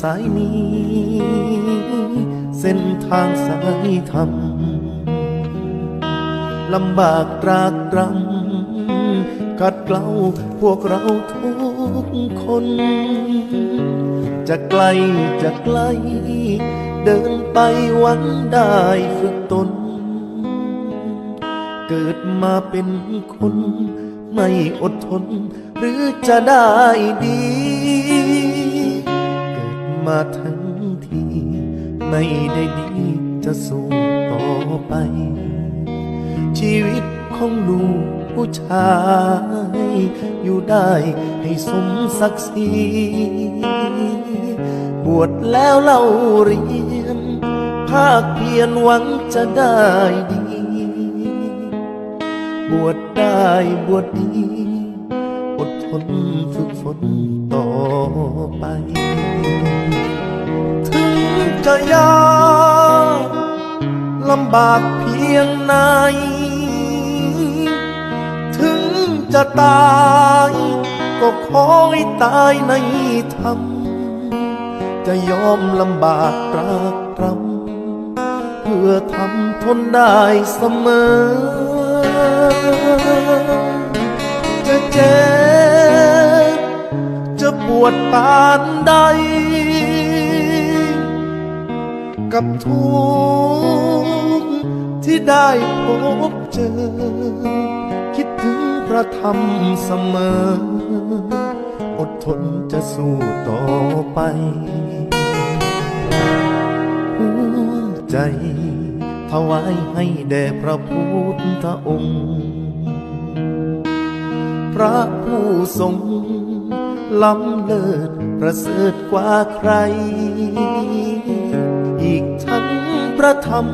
สายนี้ เส้นทางสายธรรมลำบากตรากตรำกัดเกลาพวกเราทุกคน จะไกลจะไกล เดินไปวังได้ฝึกตน เกิดมาเป็นคน ไม่อดทน หรือจะได้ดี มาทั้งที ไม่ได้ดีจะสู้ต่อไป ชีวิตของลูกผู้ชาย อยู่ได้ให้สมศักดิ์ศรีบวชแล้วเล่าเรียน ภาคเพียรหวังจะได้ดี บวชได้บวชดี อดทนฝึกฝน ยากลำบากเพียงไหน ถึงจะตายก็ขอให้ตายในธรรม จะยอมลำบากตรากตรำเพื่อทำทนได้เสมอ จะเจ็บจะปวดปานใด กับทุกข์ที่ได้พบเจอ คิดถึงพระธรรมเสมอ อดทนจะสู้ต่อไป หัวใจถวายให้แด่พระพุทธองค์ พระผู้ทรงล้ำเลิศประเสริฐกว่าใคร ระธรรม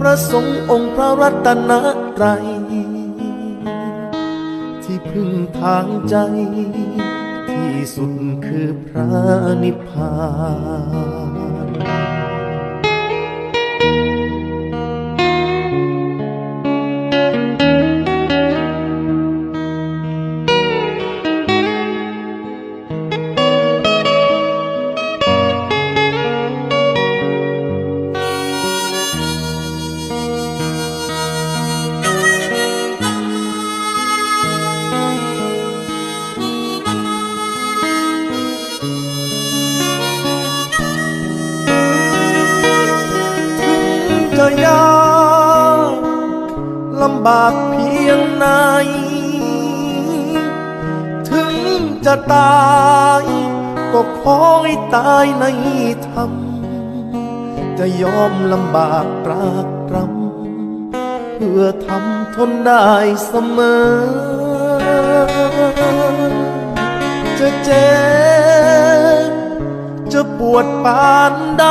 พระสงฆ์องค์พระรัตนตรัย ที่พึ่งทางใจ ที่สุดคือพระนิพพาน ยากลำบากเพียงไหน ถึงจะตายก็ขอให้ตายในธรรม จะยอมลำบากตรากตรำเพื่อทำทนได้เสมอ จะเจ็บจะปวดปานใด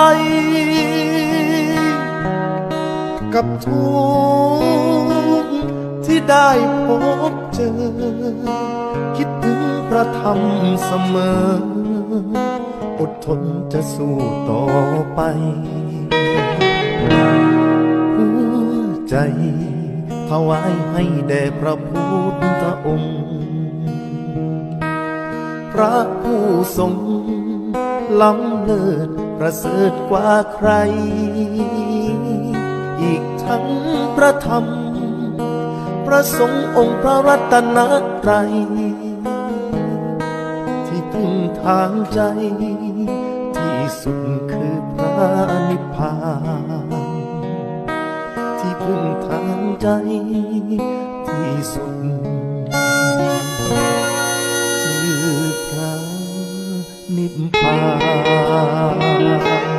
กับทุกที่ได้พบเจอ คิดถึงพระธรรมเสมอ อดทนจะสู้ต่อไปหัวใจถวายให้แด่พระพุทธองค์ พระผู้ทรงล้ำเลิศประเสริฐกว่าใครีกทั้งพระธรรม พระสงฆ์องค์พระรัตนตรัยที่พึ่งทางใจ ที่สุดคือพระนิพพาน ที่พึ่งทางใจที่สุดคือพระนิพพาน